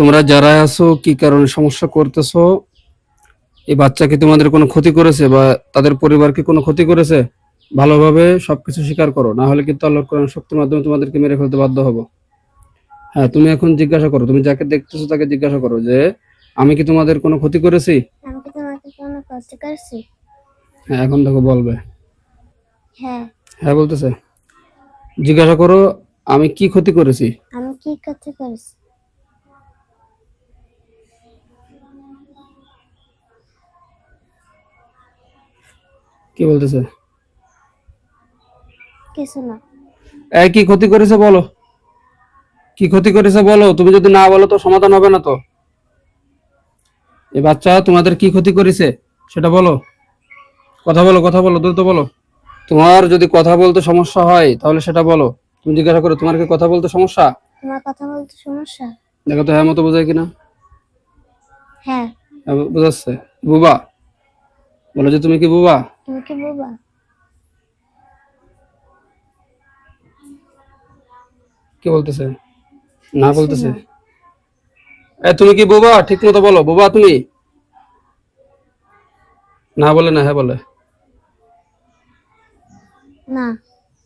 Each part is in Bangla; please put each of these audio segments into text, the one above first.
তোমরা যারা আছো কি কারণে সমস্যা করতেছো? এই বাচ্চা কি তোমাদের কোনো ক্ষতি করেছে বা তাদের পরিবারকে কোনো ক্ষতি করেছে? ভালোভাবে সবকিছু স্বীকার করো না হলে কিন্তু আল্লাহর কোরআন শক্তির মাধ্যমে তোমাদেরকে মেরে ফেলতে বাধ্য হব। হ্যাঁ তুমি এখন জিজ্ঞাসা করো তুমি যাকে দেখতেছো তাকে জিজ্ঞাসা করো যে আমি কি তোমাদের কোনো ক্ষতি করেছি? আমি কি তোমাকে কোনো কষ্ট করছি? হ্যাঁ এখন দেখো বলবে। হ্যাঁ। হ্যাঁ বলতেছে। জিজ্ঞাসা করো আমি কি ক্ষতি করেছি? আমি কি করতে করেছি? কি বলতেছে? কিছু না। এই কি ক্ষতি করেছে বলো? কি ক্ষতি করেছে বলো? তুমি যদি না বলো তো সমাধান হবে না তো। এই বাচ্চা তোমাদের কি ক্ষতি করেছে? সেটা বলো। কথা বলো কথা বলো দ্রুত বলো। তোমার যদি কথা বলতে সমস্যা হয় তাহলে সেটা বলো। তুমি জিজ্ঞাসা করো তোমার কি কথা বলতে সমস্যা? তোমার কথা বলতে সমস্যা? দেখো তো হ্যাঁ মতো বোঝায় কিনা? হ্যাঁ। হ্যাঁ, বোঝাচ্ছে। বুবা বলো যে তুমি কি বুবা? তুমি কি বাবা? কি বলতেছে? না বলতেছে? এ তুমি কি বোবা? ঠিক মতো বলো বোবা তুমি? না বলে না হ্যাঁ বলে। না।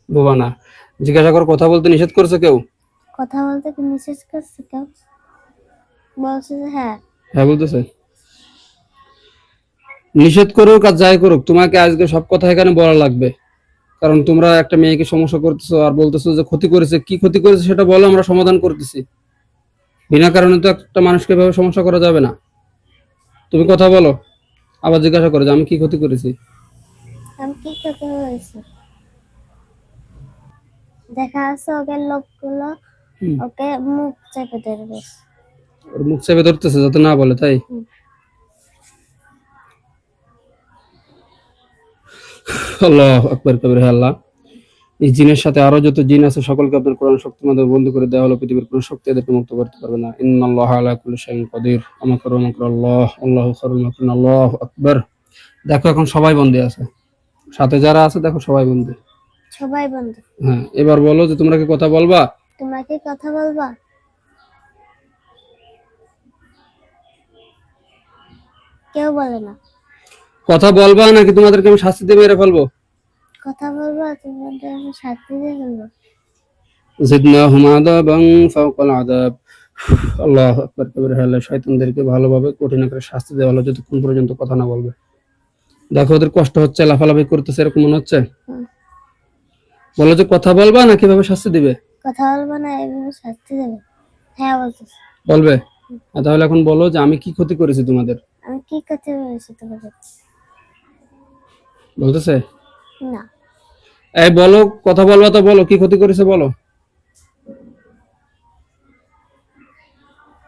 বোবা না। জিজ্ঞাসা করো কথা বলতে নিষেধ করছে কেউ? কথা বলতে কি মেসেজ করছে কেউ? বলছে হ্যাঁ। হ্যাঁ বলতেছে? নিষেধ করুক আর যাই করুক তোমাকে আজকে সব কথা এখানে বলা লাগবে। কারণ তোমরা একটা মেয়েকে সমস্যা করতেছো আর বলতেছো যে ক্ষতি করেছে কি ক্ষতি করেছে সেটা বলো আমরা সমাধান করতেছি। বিনা কারণে তো একটা মানুষকে এভাবে সমস্যা করা যাবে না। তুমি কথা বলো আবার জিজ্ঞাসা করো যে আমি কি ক্ষতি করেছি। আমি কি করতে হয়েছে দেখা আছে ওকে লোকগুলো ওকে মুখ চেপে ধরবে। ওর মুখ চেপে ধরতেছে যাতে না বলে তাই? আল্লাহ আকবর কবির আল্লাহ। এই জিনের সাথে আরও যত জিন আছে সকলকে আপনার কোরআন শক্তির মাধ্যমে বন্ধ করে দেওয়া হলো পৃথিবীর কোনো শক্তি এদেরকে মুক্ত করতে পারবে না। ইন্নাল্লাহ আলা কুল্লি শাইইন কাদির। আমাকার আমাকার আল্লাহ আল্লাহু মাকিরিন আল্লাহু আকবার। দেখো এখন সবাই বন্দী আছে। সাথে যারা আছে দেখো সবাই বন্দী। সবাই বন্ধু হ্যাঁ এবার বলো যে তোমরা কি কথা বলবা? তোমরা কি কথা বলবা? কেউ বলে না। কথা বলবা নাকি তোমাদেরকে আমি শাস্তি দিয়ে মেরে ফেলব? কথা বলবা তোমাদের আমি শাস্তি দিয়ে ফেলব। জিদনাহুম আযাবান ফাওকাল আযাব। আল্লাহু আকবার কবির হে আল্লাহ শয়তানদেরকে ভালোভাবে কঠিন করে শাস্তি দেওয়া হলো যতক্ষণ পর্যন্ত কথা না বলবে। দেখো ওদের কষ্ট হচ্ছে লাফালাফি করতেছে এরকম মনে হচ্ছে? বলো যে কথা বলবা না কীভাবে শাস্তি দিবে? কথা বলবা না এভাবে শাস্তি দেবে। হ্যাঁ বলতেছি। বলবে? তাহলে এখন বলো যে আমি কি ক্ষতি করেছি তোমাদের? আমি কি করতে পেরেছি তোমাদের? বলতেছে? না। এই বলো কথা বলবা তো বলো কি ক্ষতি করেছে বলো।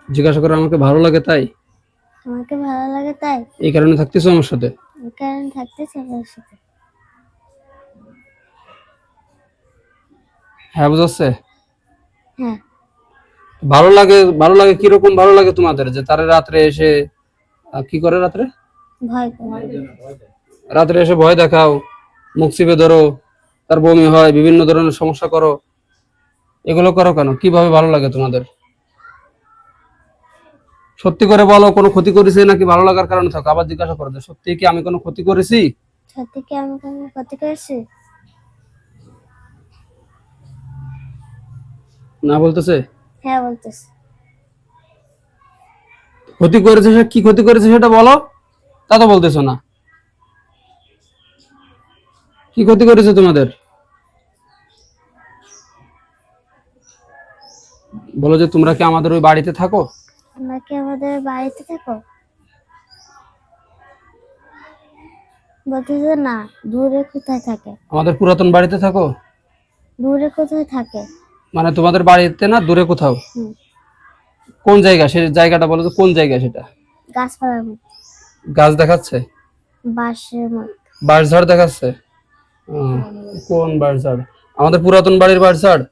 জিজ্ঞাসা করে আমাকে ভালো লাগে তাই? আমাকে ভালো লাগে তাই? এই কারণে থাকতেছো আমার সাথে? এই কারণে থাকতে সবার সাথে। হ্যাঁ বুঝাচ্ছে? হ্যাঁ। ভালো লাগে ভালো লাগে কীরকম ভালো লাগে তোমাদের? যে তারা রাত্রে এসে কি করে রাত্রে? ভয় করে। রাত্রে এসে ভয় দেখাও মুখ চিপে ধরো তার বমি হয় বিভিন্ন ধরনের সমস্যা করো। এগুলো করো কেন? কীভাবে ভালো লাগে তোমাদের? সত্যি করে বলো কোনো ক্ষতি করেছি নাকি ভালো লাগার কারণে থাকো? আবার জিজ্ঞাসা করো সত্যি কি আমি কোনো ক্ষতি করেছি? সত্যি কি আমি কোনো ক্ষতি করেছি? না বলতেছে? হ্যাঁ বলতেছি। ক্ষতি করেছে সে কি ক্ষতি করেছে সেটা বলো। তা তো বলতেছো না। কি ক্ষতি করেছে তোমাদের? বলো যে তোমরা কি আমাদের ওই বাড়িতে থাকো? তোমরা কি আমাদের বাড়িতে থাকো? বলতেছে না দূরে কোথায় থাকে? আমাদের পুরাতন বাড়িতে থাকো? দূরে কোথায় থাকে? মানে তোমাদের বাড়িতে না দূরে কোথাও? কোন জায়গা? সে জায়গাটা বলো তো কোন জায়গা সেটা? গাছপালার মধ্যে। গাছ দেখাচ্ছে? বাঁশের মধ্যে। বাঁশঝাড় দেখাচ্ছে? কোন বাঁশঝাড় আমাদের পুরাতন বাড়ির বাঁশঝাড়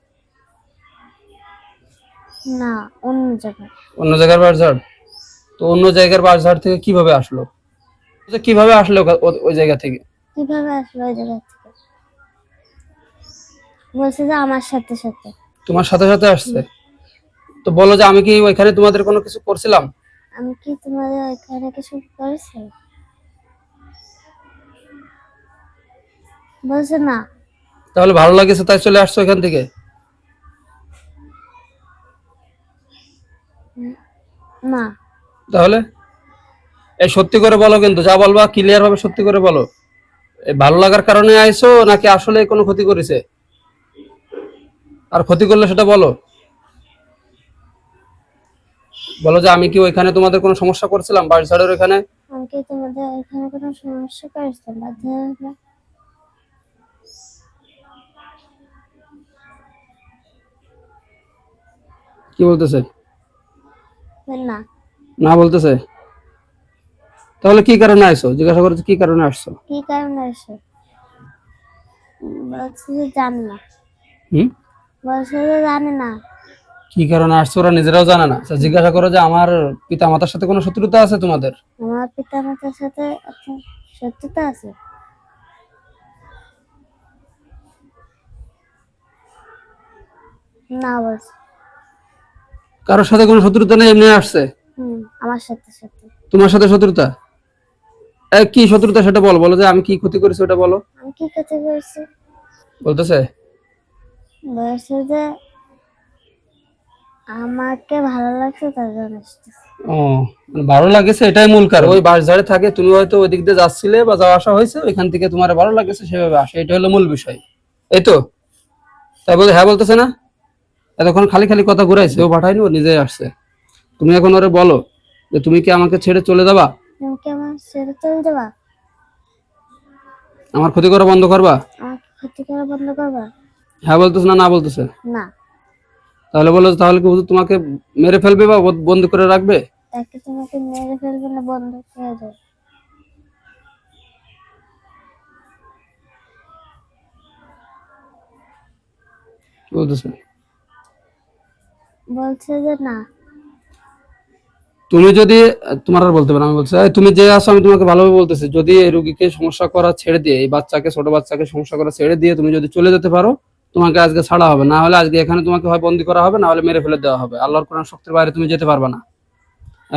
না অন্য জায়গায় অন্য জায়গার বাঁশঝাড় তো অন্য জায়গার বাঁশঝাড় থেকে কীভাবে আসলো? যে কীভাবে আসলো ওই জায়গা থেকে? কীভাবে আসলো ওই জায়গা থেকে? বলছে যে আমার সাথে সাথে। তোমার সাথে সাথে আসছে? তো বলো যে আমি কি ওইখানে তোমাদের কোনো কিছু করছিলাম? আমি কি তোমাদের ওইখানে কিছু করেছি? বলছে না। তাহলে ভালো লাগেছে তাই চলে আসছো এখান থেকে? না। তাহলে? এই সত্যি করে বলো কিন্তু যা বলবা ক্লিয়ার ভাবে সত্যি করে বলো। এই ভালো লাগার কারণে আইছো নাকি আসলে কোনো ক্ষতি করেছে? আর ক্ষতি করলে সেটা বলো। বলো যে আমি কি ওইখানে তোমাদের কোনো সমস্যা করছিলাম? বাড়ি ছাড়ের ওইখানে? আমি কি তোমাদের ওইখানে কোনো সমস্যা করেছিলাম কি বলতেছে? না। না বলতেছে? তাহলে কি কারণে আইছো? জিজ্ঞাসা করেছে কি কারণে আসছো? কি কারণে এসে বলছে যে জানে না। হুম বলছে যে জানে না। কি কারণে আসছো? ওরা নিজেরাও জানে না। আচ্ছা, জিজ্ঞাসা করো যে আমার পিতা মাতার সাথে কোনো শত্রুতা আছে তোমাদের? আমার পিতা মাতার সাথে একটা সত্যতা আছে। না বলছে। কারোর সাথে কোনো শত্রুতা নেই এমনি আসছে? আমার সাথে সাথে। তোমার সাথে শত্রুতা? কি শত্রুতা সেটা বলো বলো যে আমি কি ক্ষতি করেছি ওটা বলো। আমি কি কথা বলছি বলতেছে? বলছে যে আমাকে ভালো লাগছে তার জন্য ও মানে ভালো লাগেছে এটাই মূল কারণ। ওই বাস ঝাড়ে থাকে তুমি হয়তো ওই দিক দিয়ে যাচ্ছিলে বা যাওয়া আসা হয়েছে ওইখান থেকে তোমার ভালো লাগেছে সেভাবে আসে এটা হলো মূল বিষয়। এই তো? তাই বলে হ্যাঁ বলতেছে না? এতক্ষণ খালি খালি কথা ঘুরাইছে। ও পাঠায়নি ও নিজে আসছে। তুমি এখন ওরে বলো যে তুমি কি আমাকে ছেড়ে চলে যাবা? তুমি কি আমার ছেড়ে চলে যাবা? আমার ক্ষতি করা বন্ধ করবা? আমাকে ক্ষতি করা বন্ধ করবা? হ্যাঁ বলতেছে না না বলতেছে। না। তাহলে বলো তাহলে কি হুজুর তোমাকে মেরে ফেলবে বা বন্দি করে রাখবে? তাকে তোমাকে মেরে ফেলবে না বন্ধ করে দেবে। বলতেছে। বলছে যে না। তুমি যদি, তোমার আর বলতে পারো আমি বলছি তুমি যে আসো আমি তোমাকে ভালোভাবে বলতেছি। যদি এই রুগীকে সমস্যা করা ছেড়ে দিয়ে, এই বাচ্চাকে, ছোট বাচ্চাকে সমস্যা করা ছেড়ে দিয়ে তুমি যদি চলে যেতে পারো, তোমাকে আজকে ছাড়া হবে। না হলে আজকে এখানে তোমাকে হয় বন্দি করা হবে, না হলে মেরে ফেলে দেওয়া হবে। আল্লাহর কোরআন শক্তির বাইরে তুমি যেতে পারবে না।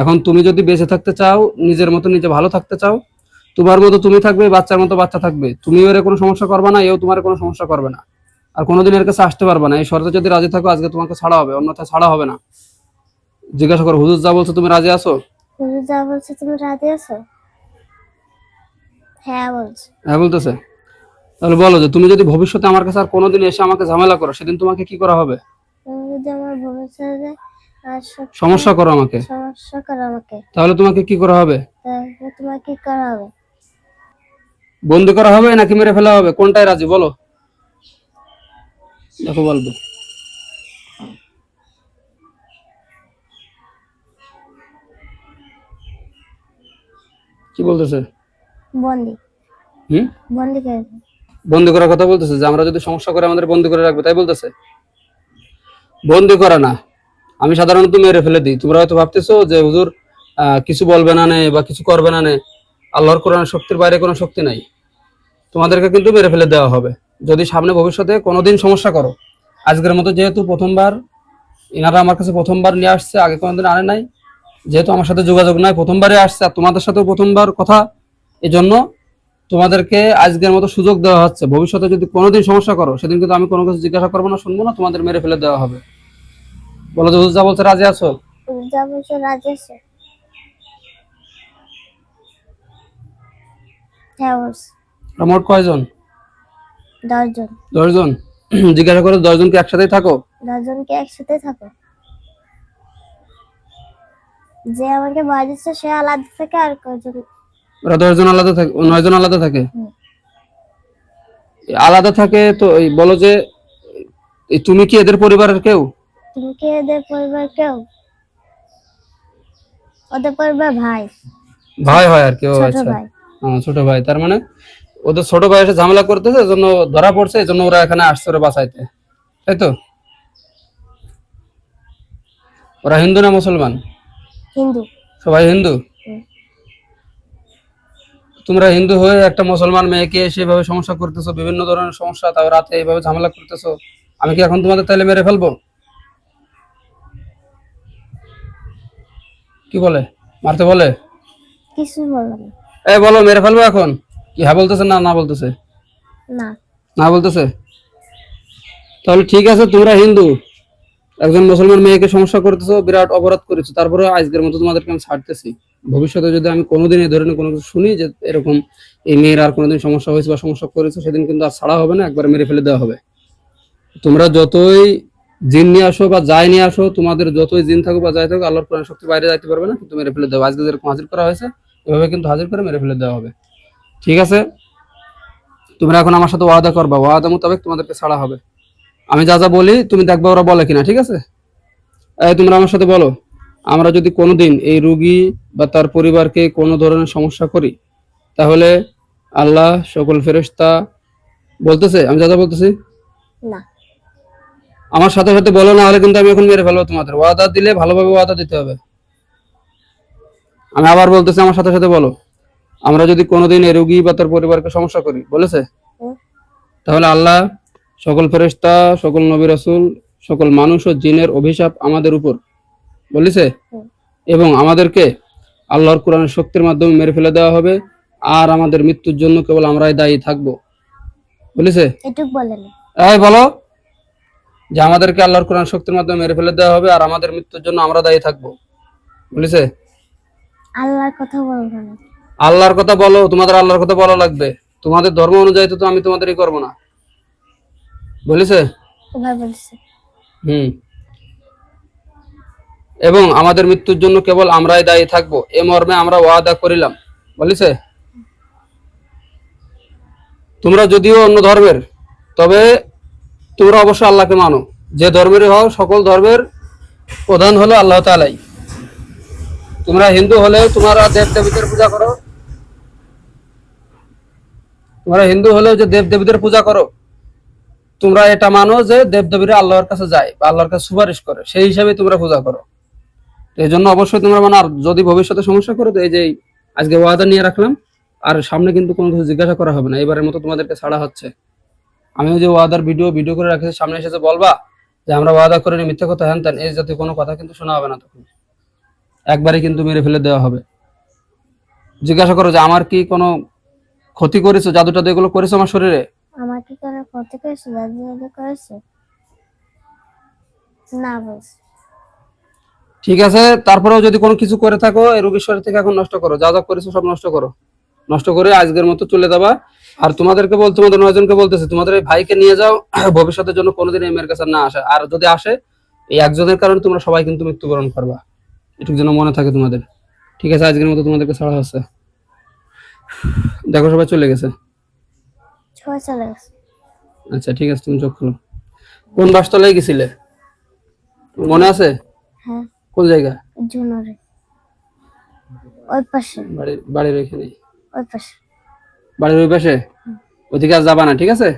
এখন তুমি যদি বেঁচে থাকতে চাও, নিজের মতো নিজে ভালো থাকতে চাও, তোমার মতো তুমি থাকবে, বাচ্চার মতো বাচ্চা থাকবে। তুমি এর কোনো সমস্যা করবে না, এও তোমার কোনো সমস্যা করবে না। আর কোনোদিন এর কাছে আসতে পারবে না। এই শর্তে যদি রাজি থাকো আজকে তোমাকে ছাড়া হবে অন্যথায় ছাড়া হবে না। জিজ্ঞাসা করো হুজুর যা বলছো তুমি রাজি আছো? তুমি যা বলছে তুমি রাজি আছো? হ্যাঁ বলছে। হ্যাঁ বলতেছে। তাহলে বলো যে তুমি যদি ভবিষ্যতে আমার কাছে আর কোনোদিন এসে আমাকে ঝামেলা করো সেদিন তোমাকে কি করা হবে? যদি আমার ভবিষ্যতে সমস্যা করো আমাকে। সমস্যা করো আমাকে। তাহলে তোমাকে কি করা হবে? তোমার কি করা হবে? বন্দি করা হবে নাকি মেরে ফেলা হবে? কোনটাই রাজি? বলো। দেখো বলবে। কি বলতেছে? বন্দি। হুম? বন্দি করে। বন্দি করার কথা বলতেছে? যে আমরা যদি সমস্যা করে আমাদের বন্দি করে রাখবে তাই বলতেছে? বন্দি করা না। আমি সাধারণত মেরে ফেলে দিই। তোমরা হয়তো ভাবতেছো যে হুজুর কিছু বলবে না নে বা কিছু করবে না নে। আল্লাহর কোরআন শক্তির বাইরে কোনো শক্তি নাই। তোমাদেরকে কিন্তু মেরে ফেলে দেওয়া হবে। যদি সামনে ভবিষ্যতে কোনোদিন সমস্যা করো আজকের মতো যেহেতু প্রথমবার ইনারা আমার কাছে প্রথমবার নিয়ে আসছে আগে কোনোদিন আনে নাই যেহেতু আমার সাথে যোগাযোগ নাই প্রথমবারে আসছে আর তোমাদের সাথেও প্রথমবার কথা এই জন্য তোমাদেরকে আজকের মতো সুযোগ দেওয়া হচ্ছে। ভবিষ্যতে যদি কোনোদিন সমস্যা করো সেদিন কিন্তু আমি কোনো কিছু জিজ্ঞাসা করব না শুনব না তোমাদের মেরে ফেলে দেওয়া হবে। বলো যে যা বলছে রাজি আছো? যা বলছো রাজি আছো। হ্যাঁ মোট কয়জন? দশজন। দশজন? জিজ্ঞাসা করো একসাথেই থাকো? দশজনকে একসাথে থাকো? যে আমাকে ভয় দিচ্ছে সে আলাদা থেকে আর কজন ওরা দশজন আলাদা থাকে নয়জন আলাদা থাকে? আলাদা থাকে তো বলো যে তুমি কি এদের পরিবারের কেউ? তুমি কি এদের পরিবার কেউ? ওদের পরিবার ভাই। ভাই হয় আর কেউ আচ্ছা। ছোট ভাই। তার মানে ওদের ছোট ভাই এসে ঝামেলা করতেছে এজন্য ধরা পড়ছে এজন্য ওরা এখানে আসছে ওরা বাঁচাইতে। তাই তো? ওরা হিন্দু না মুসলমান? হিন্দু। সবাই হিন্দু? তোমরা হিন্দু হয়ে একটা মুসলমান মেয়েকে এসে এভাবে সমস্যা করতেছো বিভিন্ন ধরনের সমস্যা তাও রাতে এইভাবে ঝামেলা করতেছো আমি কি এখন তোমাদের তাইলে মেরে ফেলব? কি বলে? মারতে বলে? কিছু বলল না। এই বলো মেরে ফেলব এখন? কি হ্যাঁ বলতেছে না না বলতেছে? না। না বলতেছে? তাহলে ঠিক আছে তোমরা হিন্দু। একজন মুসলমান মেয়েকে সমস্যা করতেছো বিরাট অপরাধ করেছ তারপরে আজকের মতো তোমাদেরকে আমি ছাড়তেছি। ভবিষ্যতে যদি আমি কোনোদিন এই ধরনের কোনো কিছু শুনি যে এরকম এই মেয়ের আর কোনোদিন সমস্যা হয়েছে বা সমস্যা করেছে সেদিন কিন্তু আর ছাড়া হবে না একবার মেরে ফেলে দেওয়া হবে। তোমরা যতই জিন নিয়ে আসো বা যাই নিয়ে আসো তোমাদের যতই জিন থাকুক বা যাই থাকুক আল্লাহর কোরআন শক্তি বাইরে যাইতে পারবে না কিন্তু মেরে ফেলে দেওয়া আজকে যেরকম হাজির করা হয়েছে এভাবে কিন্তু হাজির করে মেরে ফেলে দেওয়া হবে। ঠিক আছে? তোমরা এখন আমার সাথে ওয়াদা করবা ওয়াদা মোতাবেক তোমাদেরকে ছাড়া হবে। আমি যা যা বলি তুমি দেখবা ওরা বলে কিনা ঠিক আছে? এই তোমরা আমার সাথে বলো আমরা যদি কোনোদিন এই রুগী বা তার পরিবারকে কোনো ধরনের সমস্যা করি তাহলে আল্লাহ সকল ফেরেশতা বলতেছে আমি যা যা বলতেছি? না। আমার সাথে সাথে বলো না হলে কিন্তু আমি এখন মেরে ফেলব তোমাদের। ওয়াদা দিলে ভালোভাবে ওয়াদা দিতে হবে। আমি আবার বলতেছি আমার সাথে সাথে বলো। আমরা যদি কোনোদিন এই রুগী বা তার পরিবারকে সমস্যা করি বলেছে? তাহলে আল্লাহ সকল ফেরেশতা সকল নবী রাসুল সকল মানুষ ও জিনের অভিশাপ আমাদের উপর বলেছে? এবং আমাদেরকে আল্লাহর কোরআনের শক্তির মাধ্যমে মেরে ফেলে দেওয়া হবে। আর আমাদের মৃত্যুর জন্য কেবল আমরাই দায়ী থাকব বলেছে? এই বলো যে আমাদেরকে আল্লাহর কোরআন শক্তির মাধ্যমে মেরে ফেলে দেওয়া হবে আর আমাদের মৃত্যুর জন্য আমরা দায়ী থাকব বলেছে? আল্লাহর কথা বলব না আল্লাহর কথা বলো তোমাদের আল্লাহর কথা বলা লাগবে। তোমাদের ধর্ম অনুযায়ী তো আমি তোমাদেরই করব না। বলেছে? হুম। এবং আমাদের মৃত্যুর জন্য কেবল আমরাই দায়ী থাকব। এ মর্মে আমরা ওয়াদা করিলাম। বলিছে? তোমরা যদিও অন্য ধর্মের তবে তোমরা অবশ্যই আল্লাহকে মানো। যে ধর্মেরই হও সকল ধর্মের প্রধান হলো আল্লাহ তালাই তোমরা হিন্দু হলেও তোমরা দেব দেবীদের পূজা করো তোমরা হিন্দু হলেও যে দেব দেবীদের পূজা করো, তোমরা এটা মানো যে দেব দেবীরা আল্লাহর কাছে যায় বা আল্লাহর কাছে সুপারিশ করে, সেই হিসাবে তোমরা পূজা করো। এই জন্য অবশ্যই তোমরা মানে আর যদি ভবিষ্যতে সমস্যা করো, তো এই যে আজকে ওয়াদা নিয়ে রাখলাম, আর সামনে কিন্তু কোনো কিছু জিজ্ঞাসা করা হবে না, এবারের মতো তোমাদেরকে ছাড়া হচ্ছে। আমি ওই যে ওয়াদার ভিডিও ভিডিও করে রাখেছি সামনে এসেছে বলবা যে আমরা ওয়াদা করে মিথ্যে কথা হ্যান ত্যান, এই জাতীয় কোনো কথা কিন্তু শোনা হবে না তখন। একবারে কিন্তু মেরে ফেলে দেওয়া হবে। জিজ্ঞাসা করো যে আমার কি কোনো ক্ষতি করেছ জাদু টাদু এগুলো করেছ আমার শরীরে? আমাকে কোনো ক্ষতি করেছে দাদু করেছে? না বলছে। ঠিক আছে তারপরেও যদি কোনো কিছু করে থাকো এই রোগীর শরীর থেকে এখন নষ্ট করো যা যা করেছ সব নষ্ট করো। নষ্ট করে আজকের মতো চলে যাবা। আর তোমাদেরকে বল তোমাদের নয়জনকে বলতেছে তোমাদের এই ভাইকে নিয়ে যাও ভবিষ্যতের জন্য কোনোদিন এই মেয়ের কাছে না আসে। আর যদি আসে এই একজনের কারণে তোমরা সবাই কিন্তু মৃত্যুবরণ করবা। এটুকু যেন মনে থাকে তোমাদের। ঠিক আছে আজকের মতো তোমাদেরকে ছাড়া হচ্ছে। দেখো সবাই চলে গেছে? সবাই চলে গেছে। আচ্ছা ঠিক আছে তুমি চোখ খোলো। কোন বাসতলায় গেছিলে? মনে আছে? হ্যাঁ। কোন জায়গা? জুনরে। ওই পাশে। বাড়ির বাড়ির ওইখানে ওই পাশে। বাড়ির ওই পাশে? ওদিকে আর যাবা না ঠিক আছে?